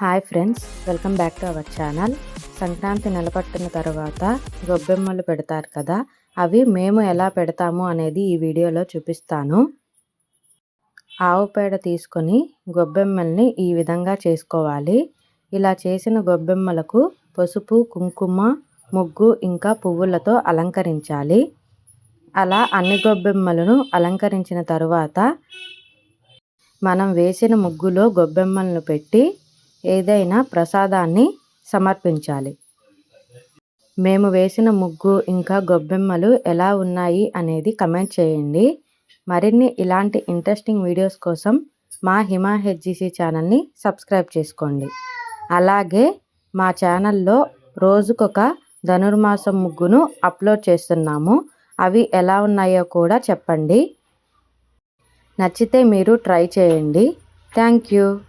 Hi friends welcome back to our channel Sankranti నిలబట్టిన తర్వాత గొబ్బెమ్మలు పెడతారు కదా అవి మేము ఎలా పెడతాము అనేది ఈ వీడియోలో చూపిస్తాను. ఆవు పేడ తీసుకొని గొబ్బెమ్మల్ని ఈ విధంగా చేసుకోవాలి. ఇలా చేసిన గొబ్బెమ్మలకు పసుపు కుంకుమ ముగ్గు ఇంకా పువ్వులతో అలంకరించాలి. అలా అన్ని గొబ్బెమ్మలను అలంకరించిన తరువాత మనం వేసిన ముగ్గులో గొబ్బెమ్మలను పెట్టి ఏదైనా ప్రసాదాన్ని సమర్పించాలి. మేము వేసిన ముగ్గు ఇంకా గొబ్బెమ్మలు ఎలా ఉన్నాయి అనేది కమెంట్ చేయండి. మరిన్ని ఇలాంటి ఇంట్రెస్టింగ్ వీడియోస్ కోసం మా హిమా హెచ్జిసి ఛానల్ని సబ్స్క్రైబ్ చేసుకోండి. అలాగే మా ఛానల్లో రోజుకొక ధనుర్మాసం ముగ్గును అప్లోడ్ చేస్తున్నాము. అవి ఎలా ఉన్నాయో కూడా చెప్పండి. నచ్చితే మీరు ట్రై చేయండి. Thank you.